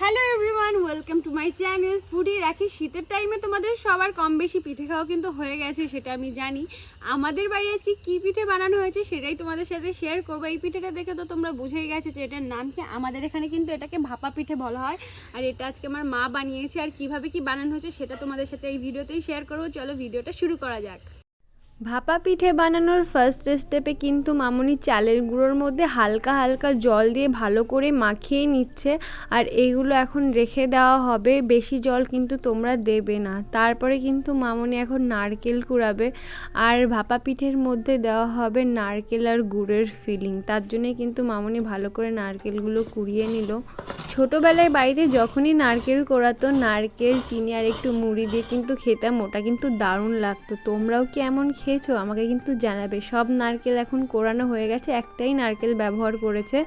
Hello everyone welcome to my channel foodie Rakhi শীতের টাইমে তোমাদের সবার কম বেশি পিঠে খাওয়া কিন্তু হয়ে গেছে, সেটা আমি জানি। আমাদের বাড়ি আজকে কী পিঠে বানানো হয়েছে সেটাই তোমাদের সাথে শেয়ার করব। এই পিঠেটা দেখে তো তোমরা বুঝেই গেছো যে এটার নাম কি। আমাদের এখানে কিন্তু এটাকে ভাপা পিঠে বলা হয়। আর এটা আজকে আমার মা বানিয়েছে। আর কীভাবে কি বানানো হয়েছে সেটা তোমাদের সাথে এই ভিডিওতেই শেয়ার করব। চলো ভিডিওটা শুরু করা যাক। ভাপা পিঠে বানানোর ফার্স্ট স্টেপে কিন্তু মামুনি চালের গুঁড়োর মধ্যে হালকা হালকা জল দিয়ে ভালো করে মাখিয়ে নিচ্ছে। আর এইগুলো এখন রেখে দেওয়া হবে। বেশি জল কিন্তু তোমরা দেবে না। তারপরে কিন্তু মামুনি এখন নারকেল কুড়াবে। আর ভাপা পিঠের মধ্যে দেওয়া হবে নারকেল আর গুড়ের ফিলিং তার জন্যই কিন্তু মামুনি ভালো করে নারকেলগুলো কুড়িয়ে নিল। ছোটোবেলায় বাড়িতে যখনই নারকেল কোড়াতো নারকেল, চিনি আর একটু মুড়ি দিয়ে কিন্তু খেতাম, ওটা কিন্তু দারুণ লাগতো। তোমরাও কি এমন খেয়েছো? আমাকে কিন্তু জানাবে। সব নারকেল এখন কোরানো হয়ে গেছে, একটাই নারকেল ব্যবহার করেছে।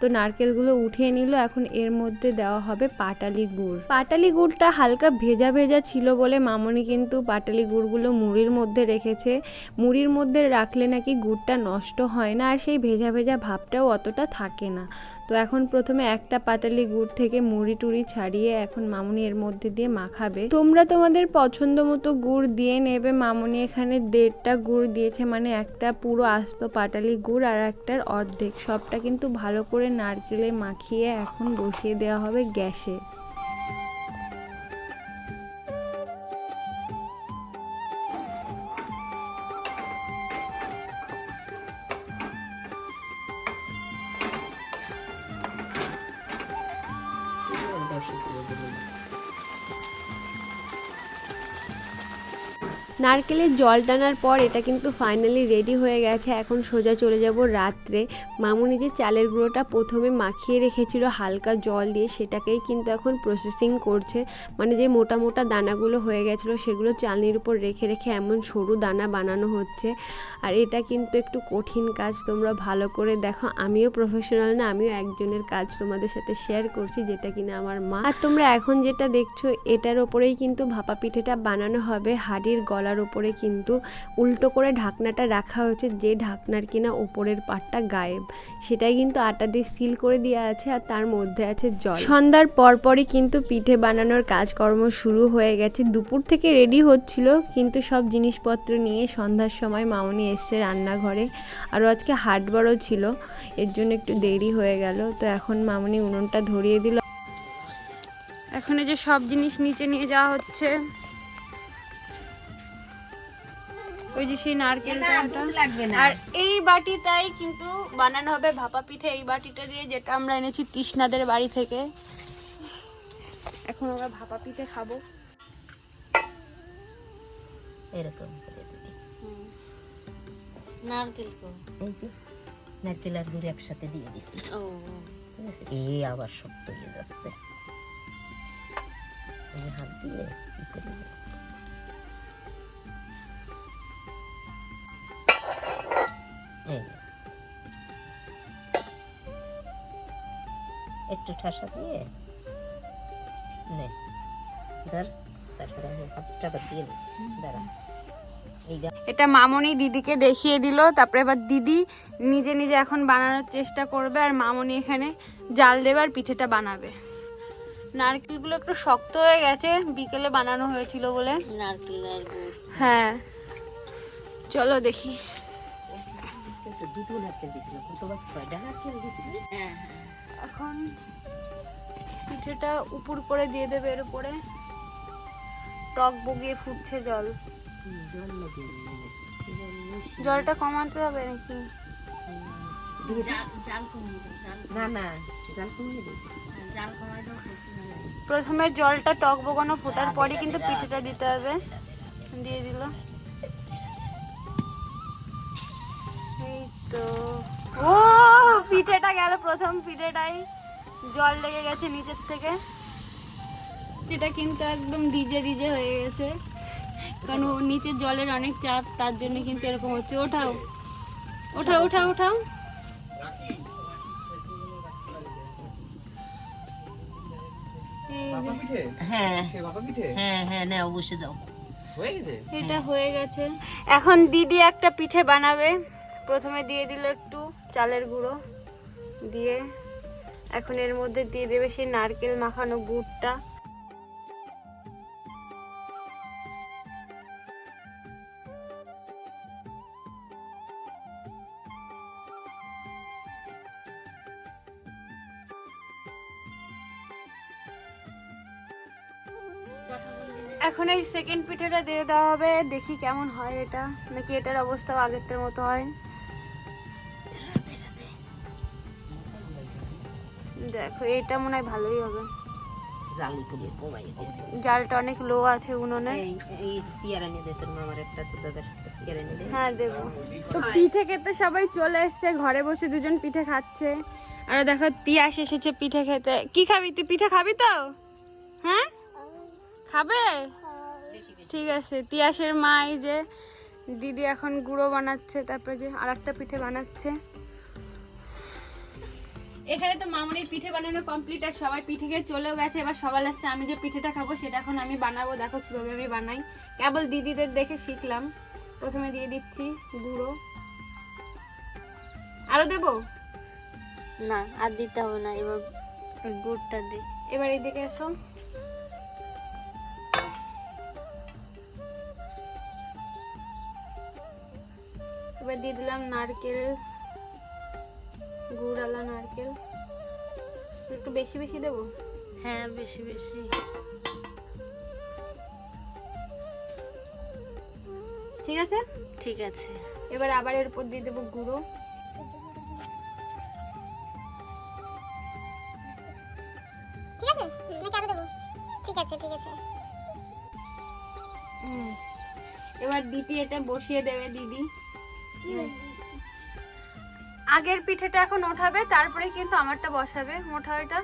তো নারকেলগুলো উঠিয়ে নিল, এখন এর মধ্যে দেওয়া হবে পাটালি গুড়। পাটালি গুড়টা হালকা ভেজা ভেজা ছিল বলে মামনি কিন্তু পাটালি গুড়গুলো মুড়ির মধ্যে রেখেছে। মুড়ির মধ্যে রাখলে নাকি গুড়টা নষ্ট হয় না, আর সেই ভেজা ভেজা ভাবটাও অতটা থাকে না। তো এখন প্রথমে একটা পাটালি গুড় থেকে মুড়ি টুড়ি ছাড়িয়ে এখন মামুনি এর মধ্যে দিয়ে মাখাবে। তোমরা তোমাদের পছন্দ মতো গুড় দিয়ে নেবে। মামুনি এখানে দেড়টা গুড় দিয়েছে মানে একটা পুরো আস্ত পাটালি গুড় আর একটার অর্ধেক। সবটা কিন্তু ভালো করে নারকেলে মাখিয়ে এখন বসিয়ে দেওয়া হবে গ্যাসে। নারকেলের জল টানার পর এটা কিন্তু ফাইনালি রেডি হয়ে গেছে। এখন সোজা চলে যাব রাত্রে। মামুনি যে চালের গুঁড়োটা প্রথমে মাখিয়ে রেখেছিল, হালকা জল দিয়ে সেটাকেই কিন্তু এখন প্রসেসিং করছে। মানে যে মোটা মোটা দানাগুলো হয়ে গেছিল, সেগুলো চালনির উপর রেখে রেখে এমন সরু দানা বানানো হচ্ছে। আর এটা কিন্তু একটু কঠিন কাজ, তোমরা ভালো করে দেখো। আমিও প্রফেশনাল না, আমিও একজনের কাজ তোমাদের সাথে শেয়ার করছি যেটা কিনা আমার মা। আর তোমরা এখন যেটা দেখছ, এটার ওপরেই কিন্তু ভাপা পিঠেটা বানানো হবে, হাড়ির গলার উপরে কিন্তু উল্টো করে ঢাকনাটা রাখা হয়েছে, যে ঢাকনার কিনা ওপরের পাটটা গায়েব। সেটাই কিন্তু আটা দিয়ে সিল করে দেওয়া আছে আর তার মধ্যে আছে জল। সন্ধ্যার পরপরই কিন্তু পিঠে বানানোর কাজকর্ম শুরু হয়ে গেছে। দুপুর থেকে রেডি হচ্ছিল, কিন্তু সব জিনিসপত্র নিয়ে সন্ধ্যার সময় মামনি এসছে রান্নাঘরে। আরও আজকে হাটবারও ছিল, এর জন্য একটু দেরি হয়ে গেল। তো এখন মামনি উনুনটা ধরিয়ে দিল। এখন এই যে সব জিনিস নিচে নিয়ে যাওয়া হচ্ছে। ওই যে সেই নারকেলটা আর এই বাটিটাই কিন্তু বানানো হবে ভাপা পিঠে। এই বাটিটা দিয়ে যেটা আমরা এনেছি তৃষ্ণাদের বাড়ি থেকে। এখন আমরা ভাপা পিঠে খাব। এরকম নারকেল নারকেল আর গুড় একসাথে দিয়ে দিছি। ও। ঠিক আছে? এ আবার শক্ত হয়ে যাচ্ছে। হাত দিয়ে একটু ঠাসা দিয়ে নে। ধর তারপরে আমি হাতটা দিয়ে দাঁড়া। এটা মামনি দিদিকে দেখিয়ে দিল তারপরে এবার দিদি নিজে নিজে এখন বানানোর চেষ্টা করবে আর মামনি এখানে জাল দেবে আর পিঠেটা বানাবে। নারকেলগুলো একটু শক্ত হয়ে গেছে বিকেলে বানানো হয়েছিল বলে। নারকেল হ্যাঁ। চলো দেখি। কিন্তু দুটো নারকেল দিছিল কতবার ছয়টা নারকেল দিছি হ্যাঁ এখন পিঠেটা উপর করে দিয়ে দেবে এর উপরে। টক বগিয়ে ফুটছে জল। জল জলটা কমাতে হবে নাকি? না না জাল কমিয়ে দিই প্রথমে জলটা টক বগানো ফোটার পরে কিন্তু পিঠেটা দিতে হবে। দিয়ে দিল। তো ও পিঠেটা গেল প্রথম পিঠেটাই। জল লেগে গেছে নিচের থেকে। এটা কিন্তু একদম ডিজে ডিজে হয়ে গেছে। কারণ ও নিচে জলের অনেক চাপ তার জন্য কিন্তু এরকম হচ্ছে। ওঠাও। ওঠাও ওঠাও ওঠাও। হ্যাঁ। সে বাবা পিঠে? হ্যাঁ হ্যাঁ অবশ্যই যাও। হয়ে হয়ে গেছে। এখন দিদি একটা পিঠে বানাবে। প্রথমে দিয়ে দিল একটু চালের গুঁড়ো। দিয়ে এখন এর মধ্যে দিয়ে দেবে সেই নারকেল মাখানো গুড়টা। এখন এই সেকেন্ড পিঠেটা দিয়ে দেওয়া হবে। দেখি কেমন হয় এটা। নাকি এটার অবস্থাও আগেরটার মতো হয়। দেখো এটা মনে হয় ভালোই হবে। জালি করে জালটা অনেক লো আছে উনুনে। এই এই সিয়ারা নিয়ে দে তোর মামার একটা তোর দাদার একটা সিয়ারা নিয়ে দে। হ্যাঁ দেবো। তো পিঠে খেতে সবাই চলে এসছে ঘরে বসে দুজন পিঠে খাচ্ছে। আর দেখো তিয়াস এসেছে পিঠে খেতে। কি খাবি? তুই পিঠে খাবি তো? হ্যাঁ? খাবে? ঠিক আছে তিয়াসের মা এই যে দিদি এখন গুঁড়ো বানাচ্ছে তারপরে যে আর একটা পিঠে বানাচ্ছে। এখানে তো মামনির পিঠে বানানো কমপ্লিট আর সবাই পিঠে খেয়ে চলেও গেছে। এবার সবাই আসছে আমি যে পিঠেটা খাব সেটা এখন আমি বানাবো। দেখো কীভাবে আমি বানাই। কেবল দিদিদের দেখে শিখলাম। প্রথমে দিয়ে দিচ্ছি গুঁড়ো। আরও দেবো? না আর দিতে হবে না এবার গুড়টা দিই। এবার এইদিকে এসো এবার দিয়ে দিলাম নারকেল। গুড়ালা নারকেল একটু বেশি বেশি দেবো? হ্যাঁ বেশি বেশি। ঠিক আছে? ঠিক আছে। এবার আবার এর উপর দিয়ে দেবো গুঁড়ো। ঠিক আছে? ঠিক আছে হুম। এবার দিদি এটা বসিয়ে দেবে দিদি। আগের পিঠেটা এখন ওঠাবে তারপরে কিন্তু আমারটা বসাবে। মোটা এটা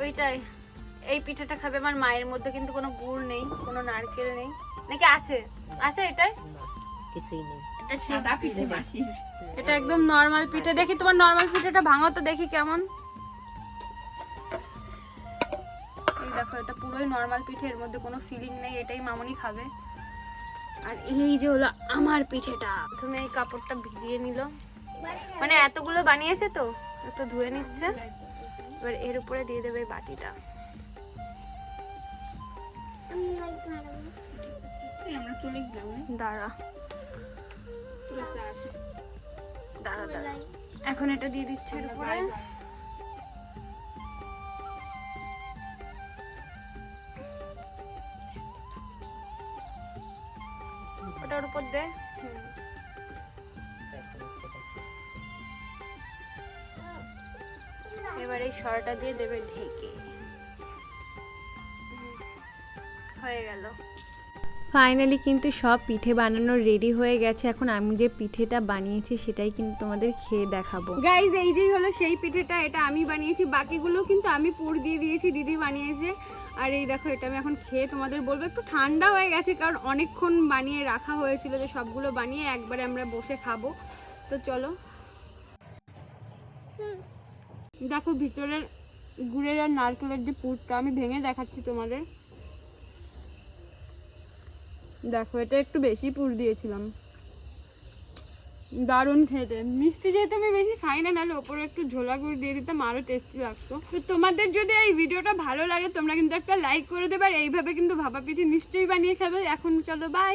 ওইটাই। এই পিঠাটা খাবে আমার মায়ের মধ্যে কিন্তু কোনো গুড় নেই কোনো নারকেল নেই। নাকি আছে? আছে এটাই? কিছুই নেই। এটা সাদা পিঠে এটা একদম নর্মাল পিঠে। দেখি তোমার নর্মাল পিঠেটা ভাঙো তো দেখি কেমন। এই দেখো এটা পুরোই নর্মাল পিঠে এর মধ্যে কোনো ফিলিং নেই এটাই মামনি খাবে। আর এই যে হলো আমার পিঠেটা। প্রথমে এই কাপড়টা ভিজিয়ে নিল। মানে এতগুলো বানিয়েছে তো একটু ধুয়ে নিচ্ছে। এবার এর উপরে দিয়ে দেবে বাটিটা। দাঁড়া। দাঁড়া দাঁড়া। এখন এটা দিয়ে দিচ্ছে এর উপরে। ওটার উপর দে। এবার এই সরটা দিয়ে দেবে ঢেকে। হয়ে গেল। ফাইনালি কিন্তু সব পিঠে বানানো রেডি হয়ে গেছে। এখন আমি যে পিঠেটা বানিয়েছি সেটাই কিন্তু তোমাদের খেয়ে দেখাবো। গাইজ এই যে হলো সেই পিঠেটা এটা আমি বানিয়েছি। বাকিগুলো কিন্তু আমি পুর দিয়ে দিয়েছি। দিদি বানিয়েছে। আর এই দেখো, এটা আমি এখন খেয়ে তোমাদের বলব, একটু ঠান্ডা হয়ে গেছে, কারণ অনেকক্ষণ বানিয়ে রাখা হয়েছিল যে সবগুলো বানিয়ে একবারে আমরা বসে খাব। তো চলো। দেখো, ভিতরের গুড়ের আর নারকেলের যে পুরটা আমি ভেঙে দেখাচ্ছি তোমাদের। দেখো, এটা একটু বেশি পুর দিয়েছিলাম। দারুণ খেতে। মিষ্টি যেহেতু আমি বেশি খাই না, নাহলে ওপরে একটু ঝোলা গুড় দিয়ে দিতাম, আরও টেস্টি লাগতো। তো তোমাদের যদি এই ভিডিওটা ভালো লাগে, তোমরা কিন্তু একটা লাইক করে দেবে, আর এইভাবে কিন্তু ভাপা পিঠে নিশ্চয়ই বানিয়ে খাবে। এখন চলো বাই